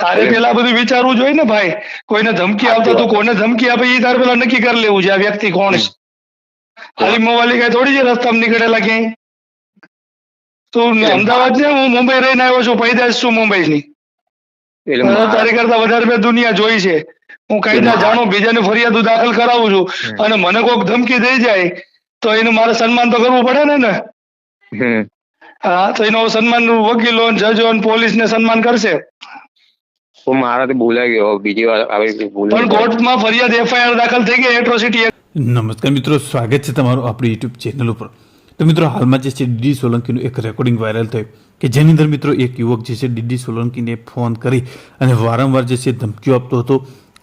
તારે પેલા બધું વિચારવું જોઈએ ને ભાઈ. કોઈને ધમકી આવતો તું. કોને ધમકી આપે એ તારે પેલા નક્કી કરી લેવું છે આ વ્યક્તિ કોણ છે. ખાલી મોવાલી કઈ થોડી છે રસ્તામાં નીકળેલા ક્યાંય? તું અમદાવાદ છે હું મુંબઈ રહીને આવ્યો છું પૈદાશ છું મુંબઈ ની તારી કરતા વધારે મેં દુનિયા જોઈ છે. હું કાયદા જાણું બીજાને ફરિયાદો દાખલ કરાવું છું. અને મને કોઈક ધમકી દઈ જાય તો એનું મારે સન્માન તો કરવું પડે ને ને હા તો એનો સન્માન વકીલો જજો પોલીસ ને સન્માન કરશે. તો મારાથી ભૂલાઈ ગયો. બીજી વાર આવી રીતે પણ ભૂલાઈ. કોર્ટમાં ફરિયાદ એફઆઈઆર દાખલ થઈ ગઈ એટ્રોસિટી નમસ્કાર મિત્રો સ્વાગત છે તમારું આપણી યુટ્યુબ ચેનલ ઉપર. તો મિત્રો હાલમાં જે છે ડીડી સોલંકીનું એક રેકોર્ડિંગ વાયરલ થયું કે જેની અંદર મિત્રો એક યુવક જે છે ડીડી સોલંકીને ફોન કરી અને વારંવાર જે છે ધમકીઓ આપતો હતો.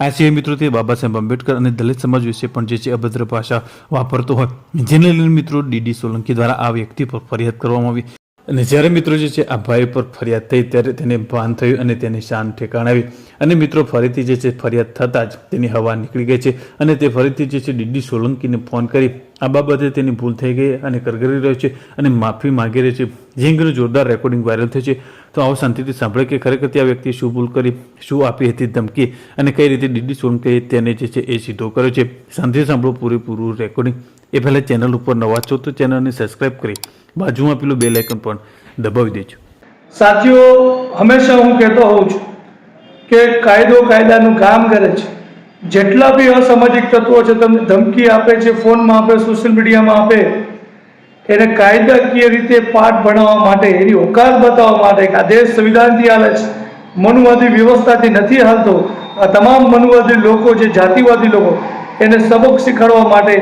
આ સિવાય મિત્રો તે બાબા સાહેબ આંબેડકર અને દલિત સમાજ વિશે પણ જે છે અભદ્ર ભાષા વાપરતો હોય. જેને લઈને મિત્રો ડીડી સોલંકી દ્વારા આ વ્યક્તિ પર ફરિયાદ કરવામાં આવી. અને જ્યારે મિત્રો જે છે, આ ભાઈ પર ફરિયાદ થઈ, ત્યારે તેને ભાન થયું અને તેની શાન ઠેકાણ આવી અને મિત્રો ફરીથી જે છે, ફરિયાદ થતાં જ તેની હવા નીકળી ગઈ છે. અને તે ફરીથી જે છે, ડીડી સોલંકીને ફોન કરી. આ બાબતે તેની ભૂલ થઈ ગઈ અને કરગરી રહ્યો છે અને માફી માંગી રહ્યો છે. જે જોરદાર રેકોર્ડિંગ વાયરલ થયું છે. તો આવો શાંતિથી સાંભળે કે ખરેખર તે આ વ્યક્તિએ શું ભૂલ કરી, શું આપી હતી ધમકી અને કઈ રીતે ડીડી સોલંકીએ તેને જે છે, એ સીધો કર્યો છે. શાંતિથી સાંભળો પૂરેપૂરું રેકોર્ડિંગ એ પહેલાં ચેનલ ઉપર નવા છો તો ચેનલને સબસ્ક્રાઇબ કરી બાજુમાં પેલું બેલ આઇકન પણ દબાવી દેજો. સાથીઓ, હંમેશા હું કહેતો હોઉં છું કે કાયદો કાયદાનું કામ કરે છે. જેટલા બી અસામાજિક તત્વો છે, તમને ધમકી આપે છે, ફોનમાં આપે સોશિયલ મીડિયામાં આપે, એને કાયદાકીય રીતે પાઠ ભણાવવા માટે, એની ઓકાત બતાવવા માટે કે આ દેશ સંવિધાનથી હાલે છે. મનુવાદી વ્યવસ્થાથી નથી હાલતો. આ તમામ મનુવાદી લોકો, જે જાતિવાદી લોકો, એને સબક શીખવાડવા માટે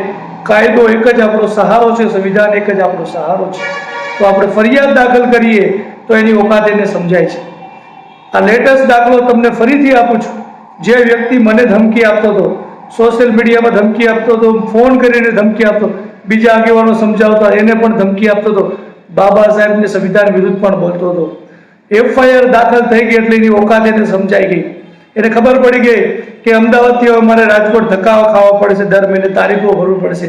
કાયદો એક જ આપણો સહારો છે, સંવિધાન એક જ આપણો સહારો છે. તો આપણે ફરિયાદ દાખલ કરીએ તો એની ઓકાત એને સમજાય છે. આ લેટેસ્ટ દાખલો તમને ફરીથી આપું છું. જે વ્યક્તિ મને ધમકી આપતો હતો, સોશિયલ મીડિયામાં ધમકી આપતો હતો, ફોન કરીને ધમકી આપતો, બીજા આગેવાનો સમજાવતા એને પણ ધમકી આપતો હતો, બાબા સાહેબને સંવિધાન વિરુદ્ધ પણ બોલતો હતો. એફઆઈઆર દાખલ થઈ ગઈ એટલે એની ઓકાત એને સમજાઈ ગઈ. એને ખબર પડી ગઈ કે અમદાવાદથી હવે મારે રાજકોટ ધક્કાઓ ખાવા પડશે, દર મહિને તારીખો ભરવું પડશે,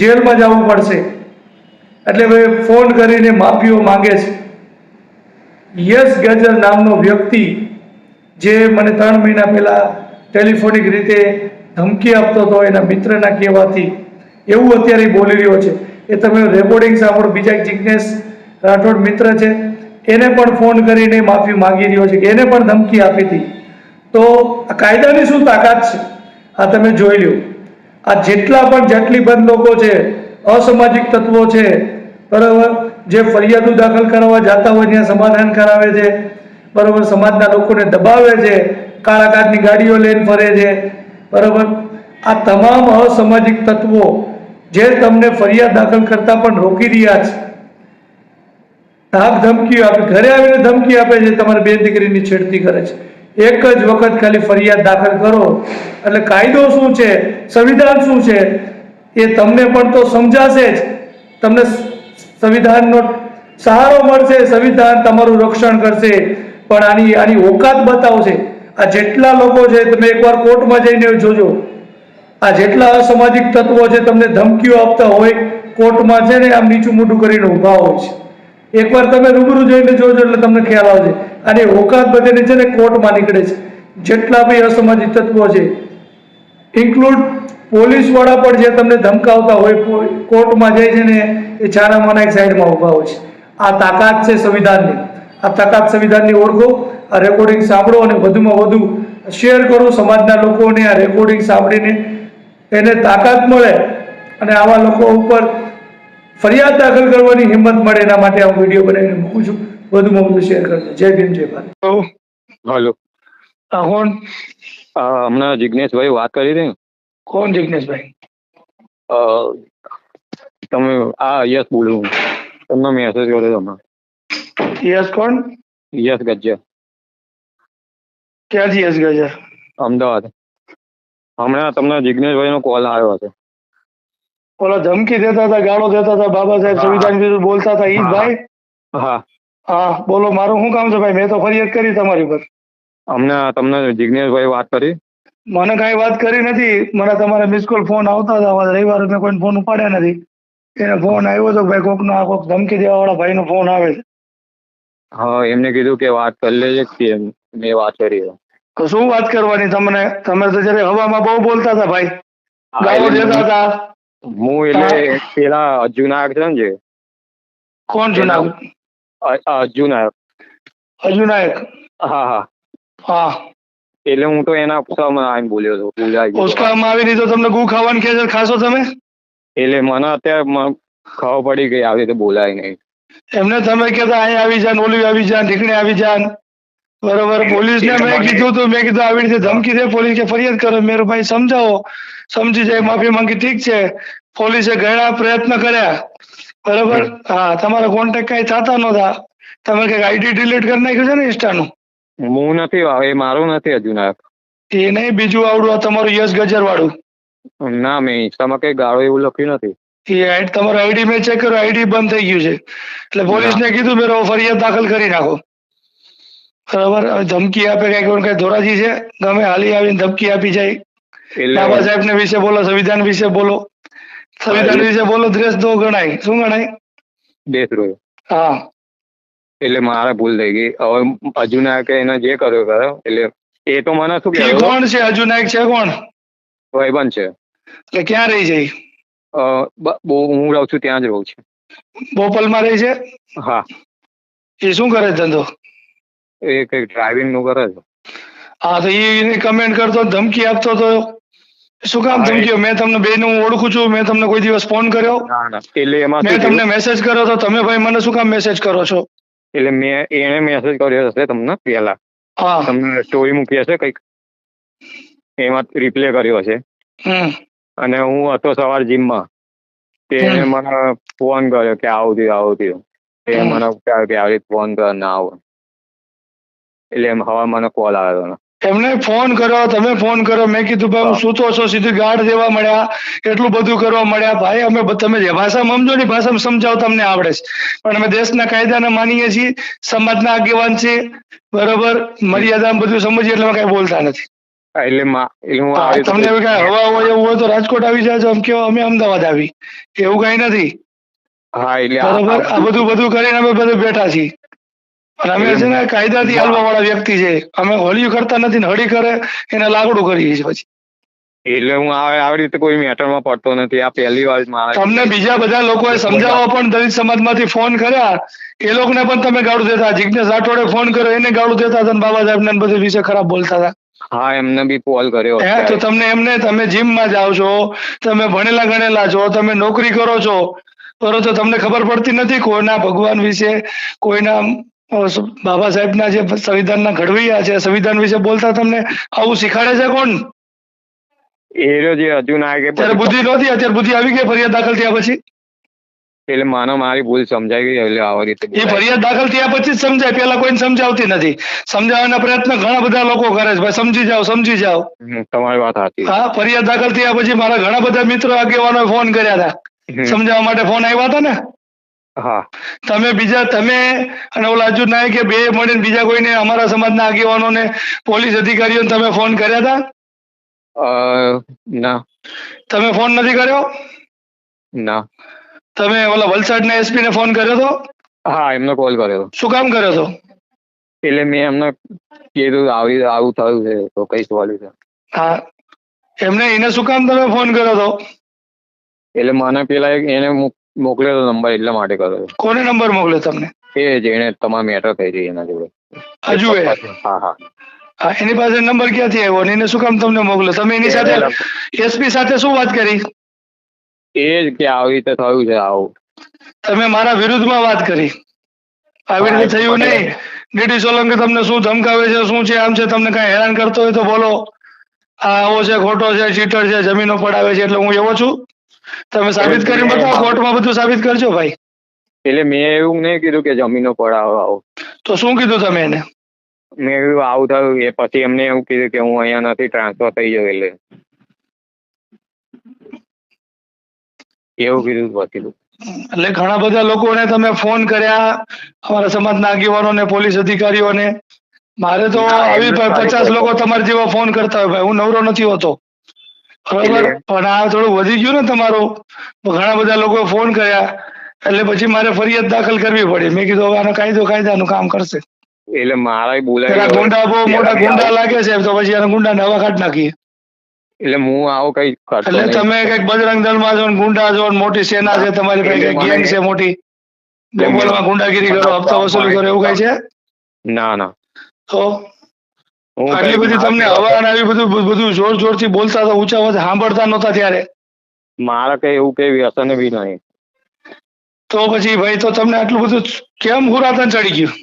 જેલમાં જવું પડશે. એટલે હવે ફોન કરીને માફીઓ માંગે છે. યસ ગજર નામનો વ્યક્તિ જે મને ત્રણ મહિના પહેલા ટેલિફોનિક રીતે ધમકી આપતો હતો, એના મિત્રના કહેવાથી, એવું અત્યારે બોલી રહ્યો છે. એ તમે રેકોર્ડિંગ સાંભળો, બીજા જિજ્ઞેશ રાઠોડ મિત્ર છે, એને પણ ફોન કરીને માફી માંગી રહ્યો છે કે એને પણ ધમકી આપી હતી. તો આ કાયદાની શું તાકાત છે? આ તમે જોઈ લ્યો. આ જેટલા પણ જેટલી બંધ લોકો છે, અસામાજિક તત્વો છે, બરાબર, જે ફરિયાદો દાખલ કરવા જતા હોય ત્યાં સમાધાન કરાવે છે, બરાબર, સમાજના લોકોને દબાવે છે કાળા કાચની ગાડીઓ લઈને ફરે છે, બરાબર. આ તમામ અસામાજિક તત્વો જે તમને ફરિયાદ દાખલ કરતા પણ રોકી રહ્યા છે. ધાક ધમકીઓ આપે, ઘરે આવીને ધમકી આપે છે, તમારી બે દીકરીની છેડતી કરે છે. એક જ વખત ખાલી ફરિયાદ દાખલ કરો. એટલે કાયદો શું છે? સંવિધાન શું છે? એ તમને પણ તો સમજાશે જ. તમને સંવિધાનનો સહારો મળશે, સંવિધાન તમારું રક્ષણ કરશે. પણ આની આની ઓકાત બતાવશે. આ જેટલા લોકો છે, તમે એકવાર કોર્ટમાં જઈને જોજો. આ જેટલા અસામાજિક તત્વો છે, તમને ધમકીઓ આપતા હોય, કોર્ટમાં છે ને આમ નીચું મોટું કરીને ઊભા હોય છે. એકવાર તમે રૂબરૂ જોઈને જોજો એટલે તમને ખ્યાલ આવશે. અને ઓકાત બધેની છે ને કોર્ટમાં નીકળે છે. જેટલા બી અસામાજિક તત્વો છે ઇન્ક્લુડ પોલીસવાળા પણ જે તમને ધમકાવતા હોય કોર્ટમાં જાય છે ને, એ છાનામાના એક સાઈડમાં ઊભા હોય છે. આ તાકાત છે સંવિધાનની. આ તાકાત સંવિધાનની ઓળખો, આ રેકોર્ડિંગ સાંભળો અને વધુમાં વધુ શેર કરો સમાજના લોકોને આ રેકોર્ડિંગ સાંભળીને. એને તાકાત મળે અને આવા લોકો ઉપર ફરિયાદ દાખલ કરવાની હિંમત મળે એના માટે આ વીડિયો બનાવીને મૂકું છું. વધુમાં વધુ શેર કરજો. જય ભીમ જય ભારત. હલો. કોણ? હમણાં જિજ્ઞેશભાઈ વાત કરી રહી કોણ જિજ્ઞેશભાઈ અ, તમે આ યસ બોલું તમને મેસેજ કર્યો હમણાં. યસ કોણ? યસ ગજ્જર. ક્યાંથી યસ ગજર અમદાવાદ. હમણાં તમને જિજ્ઞેશભાઈનો કોલ આવ્યો હતો ઓલા ધમકી દેતા હતા ગાળો દેતા હતા બાબા સાહેબ સંવિધાન વિરુદ્ધ બોલતા હતા. ઈ ભાઈ? હા. હા બોલો મારું શું કામ છે ભાઈ? મેં તો ફરિયાદ કરી તમારી પર અમને તમને જિજ્ઞેશભાઈ વાત કરી? મને કાંઈ વાત કરી નથી. મને તમારા મિસ કોલ ફોન આવતા હતા. રવિવારે મેં કોઈ ફોન ઉપાડ્યા નથી. એને ફોન આવ્યો હતો ભાઈ કોકનો આ કોક ધમકી દેવા વાળા ભાઈનો ફોન આવે છે. હા એમને કીધું કે વાત કરી લેજે કે મેં વાત કરી તો શું વાત કરવાની તમને? તમે તો જયારે હવામાં બહુ બોલતા હતા ભાઈ. ગાળો દેતા હતા. હું એટલે પેલા અર્જુન છે ને જે? કોણ જુનાગઢ? અ- અર્જુન નાયક અર્જુન નાયક હા હા. હા. એટલે હું તો એના ઉપસામાં આવીને બોલ્યો હતો બોલાઈ ગયો. આવી રીતે તમને ગુ ખાવાનું કે છે ખાશો તમે? એટલે મને અત્યારે ખબર પડી ગઈ આવી રીતે બોલાય નહીં. એમને તમે કહેતા અહીં આવી જાન ઓલી આવી જાન ઢીકણે આવી જાન. બરોબર પોલીસને ને મેં કીધું તું મેં કીધું આવી રીતે ધમકી દે પોલીસ કે ફરિયાદ કરો. મેં ભાઈ સમજાવો. સમજી જાય માફી માંગી ઠીક છે. પોલીસે ઘણા પ્રયત્ન કર્યા. બરોબર? હા તમારા કોન્ટેક્ટ કઈ થતા નહોતા. તમે કંઈક આઈડી ડિલીટ કરી નાખ્યું છે ને ઇન્સ્ટાનું? હું નથી એ મારું નથી હજુ નાયક એ નહીં બીજું આવડું તમારું યશ ગજર વાળું ના મેં ઇન્સ્ટામાં કઈ ગાળો એવું લખ્યું નથી. એ તમારું આઈડી મેં ચેક કર્યું આઈડી બંધ થઈ ગયું છે. એટલે પોલીસને કીધું મેરો ફરિયાદ દાખલ કરી નાખો. બરાબર હવે ધમકી આપે કઈ કોઈ કઈ ધોરાજી છે. તમે હાલી આવીને ધમકી આપી જાય. બાબા સાહેબ ને વિશે બોલો સંવિધાન વિશે બોલો. સંવિધાન વિશે બોલો દ્રેસ દો ગણાય. શું ગણાય? દેશદ્રોહ હા. એટલે મારા ભૂલ થઈ ગઈ. હવે અર્જુન નાયકે એને જે કર્યો કર્યો એટલે એ તો મને શું કે કોણ છે? હજુ નાયક છે કોણ? ભાઈબંધ છે. એટલે ક્યાં રહી બ- બહુ હું રહું છું ત્યાં જ રહું છું. બોપલમાં રહી છે? હા. એ શું કરે ધંધો? એ કઈ ડ્રાઇવિંગનું કરે છે? હા તો એને કમેન્ટ કરતો ધમકી આપતો તો. શું કામ ધમકીઓ? મેં તમને બેન હું ઓળખું છું મેં તમને કોઈ દિવસ ફોન કર્યો? એટલે એમાં મેં તમને મેસેજ કર્યો તો તમે ભાઈ મને શું કામ મેસેજ કરો છો? એટલે મેં એને મેસેજ કર્યો હશે તમને પહેલા. હા. તમને સ્ટોરી મૂકી હશે કંઈક? એમાં રિપ્લે કર્યો હશે. અને હું હતો સવાર જીમમાં તે મને ફોન કર્યો કે આવું થયું આવું થયું. તે મને કે આવી ફોન કર ના આવો. એટલે એમ હવા કોલ આવ્યો હતો. એમને ફોન કરો તમે ફોન કરો મેં કીધું ભાઈ હું સૂતો છો સીધું ગાઢ દેવા મળ્યા. એટલું બધું કરવા મળ્યા. ભાઈ અમે તમે જે ભાષા સમજો ને ભાષામાં સમજાવ તમને આવડે છે. પણ અમે દેશના કાયદાને માનીએ છીએ સમાજના આગેવાન છે બરોબર? મર્યાદા બધું સમજીએ એટલે કઈ બોલતા નથી. એટલે હું તમને એવું કઈ હવા હોય એવું હોય તો રાજકોટ આવી જાજો. એમ કેવો અમે અમદાવાદ આવી. એવું કઈ નથી. હા એટલે બરોબર? આ બધું બધું કરીને અમે બધું બેઠા છીએ. અને અમે છે ને કાયદાથી હાલવા વાળા વ્યક્તિ છે. અમે હોળીઓ કરતા નથી ને હળી કરે એને લાગડું કરીએ છીએ પછી. એટલે હું આવી રીતે કોઈ મેટરમાં પડતો નથી. આ પહેલી વાર તમને બીજા બધા લોકોએ સમજાવવા પણ દલિત સમાજમાંથી ફોન કર્યા. એ લોકોને પણ તમે ગાળું દેતા. જિજ્ઞેશ રાઠોડે ફોન કર્યો. એને ગાળું દેતા હતા બાબા સાહેબ બધું વિશે ખરાબ બોલતા હતા. હા એમને બી કોલ કર્યો હે તો તમને એમને તમે જીમમાં જાઓ છો તમે ભણેલા ગણેલા છો તમે નોકરી કરો છો. બરોબર તો તમને ખબર પડતી નથી કોઈના ભગવાન વિશે કોઈના બાબા સાહેબના જે સંવિધાનના ઘડવૈયા છે સંવિધાન વિશે બોલતા તમને આવું શીખાડે છે કોણ? એ જે હજુ ના નાયકે ત્યારે બુદ્ધિ નહોતી અત્યારે બુદ્ધિ આવી ગઈ ફરિયાદ દાખલ થયા પછી. એટલે માનો મારી ભૂલ સમજાઈ ગઈ એટલે આવી રીતે એ ફરિયાદ દાખલ થયા પછી જ સમજાય પેલા કોઈને સમજાવતી નથી. સમજાવવાના પ્રયત્ન ઘણા બધા લોકો કરે છે ભાઈ સમજી જાઓ સમજી જાઓ. તમારી વાત સાચી. હા ફરિયાદ દાખલ થયા પછી મારા ઘણા બધા મિત્રો આગેવાનો ફોન કર્યા હતા. સમજાવવા માટે ફોન આવ્યા હતા ને? હા. તમે બીજા તમે અને ઓલા અર્જુન નાયકે બે મળીને બીજા કોઈને અમારા સમાજના આગેવાનોને પોલીસ અધિકારીઓને તમે ફોન કર્યા હતા ના. તમે ફોન નથી કર્યો? ના. તમે ઓલા વલસાડના એસપી ને ફોન કર્યો હતો હા એમને કોલ કર્યો. શું કામ કર્યો હતો? એટલે મેં એમને કીધું આવી આવું થયું છે તો કઈ છે? હા. એમને એને શું કામ તમે ફોન કર્યો હતો? એટલે મને પેલા એને મોક- મોકલ્યો હતો નંબર એટલા માટે કર્યો કોને નંબર મોકલ્યો તમને? એ જેને તમામ મેટર થઈ રહી એના જોડે. હજુ એ? હા હા હા. એની પાસે નંબર ક્યાંથી આવ્યો? અને એને શું કામ તમને મોકલ્યો? તમે એની સાથે એસપી સાથે શું વાત કરી? એ જ કે આવી રીતે થયું છે આવું. તમે મારા વિરુદ્ધમાં વાત કરી. આવી રીતે થયું નહીં. ડીડી સોલંકી તમને શું ધમકાવે છે શું છે આમ છે તમને કઈ હેરાન કરતો હોય તો બોલો. આ આવો છે ખોટો છે ચીટર છે જમીનો પડાવે છે એટલે હું એવો છું. તમે સાબિત કરીને બતાવો કોર્ટમાં બધું સાબિત કરજો ભાઈ. એટલે મેં એવું નહીં કીધું કે જમીનો પડાવો આવો. તો શું કીધું તમે એને? મેં કીધું આવું થયું એ પછી એમને એવું કીધું કે હું અહીંયા નથી ટ્રાન્સફર થઈ ગયો એટલે. એવું કીધું પછી એટલે ઘણા બધા લોકોને તમે ફોન કર્યા અમારા સમાજના આગેવાનોને પોલીસ અધિકારીઓને. મારે તો આવી પચાસ લોકો તમારા જેવા ફોન કરતા હોય ભાઈ હું નવરો નથી હોતો. બરોબર? પણ આ થોડું વધી ગયું ને તમારું? ઘણા બધા લોકો ફોન કર્યા એટલે પછી મારે ફરિયાદ દાખલ કરવી પડી. મેં કીધું હવે આનો કાયદો કાયદાનું કામ કરશે. એટલે મારા બોલાય ગુંડા બહુ મોટા ગુંડા લાગે છે તો પછી આને ગુંડા નવા કાઢ નાખીએ. એટલે હું આવો કઈ એટલે તમે કંઈક બજરંગ દળમાં છો ને ગુંડા છો મોટી સેના છે તમારી પાસે ગેંગ છે મોટી ગોપાલમાં ગુંડાગીરી કરો હપ્તા વસૂલ કરો એવું કઈ છે? ના ના. તો આટલી બધી તમને હવા આવી બધું બધું જોર જોરથી બોલતા હતા ઊંચા અવાજ સાંભળતા નહોતા ત્યારે. મારા કઈ એવું કઈ વ્યસન બી નહીં. તો પછી ભાઈ તો તમને આટલું બધું કેમ હુરાતન ચડી ગયું?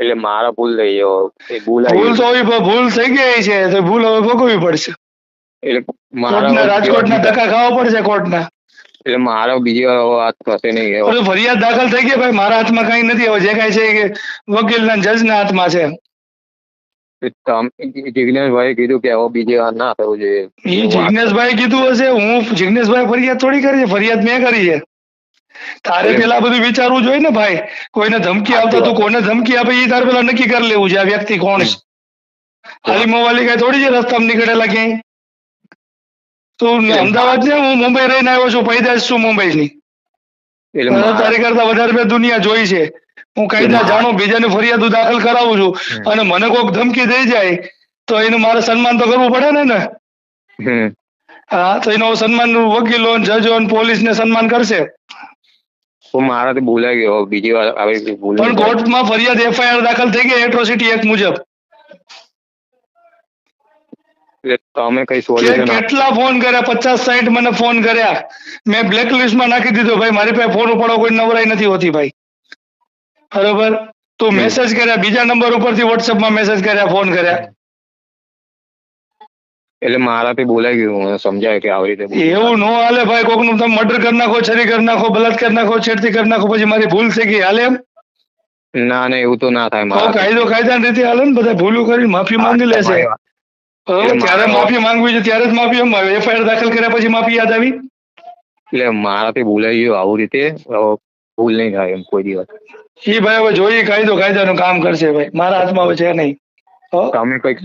એટલે મારા ભૂલ થઈ ગયો. એ ભૂલ ભૂલ તો ભૂલ થઈ ગઈ છે તો ભૂલ હવે ભોગવવી પડશે. એટલે મારા રાજકોટના ધક્કા ખાવા પડશે કોર્ટના. એટલે મારો બીજી વાર વાત થશે નહીં. ફરિયાદ દાખલ થઈ ગઈ ભાઈ મારા હાથમાં કઈ નથી હવે જે કઈ છે કે વકીલના જજના હાથમાં છે. જિગ્નેશભાઈ કીધું કે આવો બીજી વાર ના થવું જોઈએ. એ જિગ્નેશભાઈ કીધું હશે હું જિગ્નેશભાઈ ફરિયાદ થોડી કરી છે ફરિયાદ મેં કરી છે. તારે પેલા બધું વિચારવું જોઈએ ને ભાઈ કોઈને ધમકી આવતો તું કોને ધમકી આપે એ તારે પેલા નક્કી કરી લેવું છે આ વ્યક્તિ કોણ છે? ખાલી મોવાલી કઈ થોડી છે રસ્તામાં નીકળેલા ક્યાંય? તું અમદાવાદ ને હું મુંબઈ રહીને આવ્યો છું પૈદાશ છું એટલે મને તારી કરતા વધારે મેં દુનિયા જોઈ છે. હું કઈ ના જાણું બીજાને ફરિયાદ દાખલ કરાવું છું. અને મને કોઈક ધમકી દઈ જાય તો એનું મારે સન્માન તો કરવું પડે ને ને. હા તો એનો સન્માન વકીલો જજો પોલીસ ને સન્માન કરશે. તો મારાથી ભૂલાઈ ગયો. બીજી વાર આવી પણ કોર્ટમાં ફરિયાદ એફઆઈઆર દાખલ થઈ ગઈ એટ્રોસિટી એક્ટ મુજબ. તમે કઈ સોલ્યુશન કેટલા ફોન કર્યા? પચાસ સાઈઠ મને ફોન કર્યા. મેં બ્લેકમાં નાખી દીધો. ભાઈ મારી પાસે ફોન ઉપાડો કોઈ નવરાઈ નથી હોતી ભાઈ. બરોબર તું હમ. મેસેજ કર્યા બીજા નંબર ઉપરથી વોટ્સએપમાં મેસેજ કર્યા ફોન કર્યા એટલે મારાથી બોલાઈ ગયું મને સમજાય કે આવી રીતે બોલ. એવું નો હાલે ભાઈ કોકનું તમે મર્ડર કરી નાખો છરી કરી નાખો બલાત્કાર નાખો છેડતી કરી નાખો પછી મારી ભૂલ થઈ ગઈ હાલે એમ ના ના એવું તો ના થાય તો મારાથી. કાયદો કાયદાની રીતે હાલે ને બધા ભૂલું કરીને માફી માંગી લેશે તમારી વાત. બરોબર? એટલે ત્યારે મારો- માફી માંગવી છે ત્યારે જ માફી એફઆઈઆર દાખલ કર્યા પછી માફી યાદ આવી એટલે મારાથી ભૂલાઈ ગયું આવું રીતે હવે ભૂલ નહીં થાય એમ કોઈ દિવસ એ ભાઈ હવે જોઈએ કાયદો કાયદાનું કામ કરશે ભાઈ. મારા હાથમાં હવે છે નહીં. તમે કંઈક.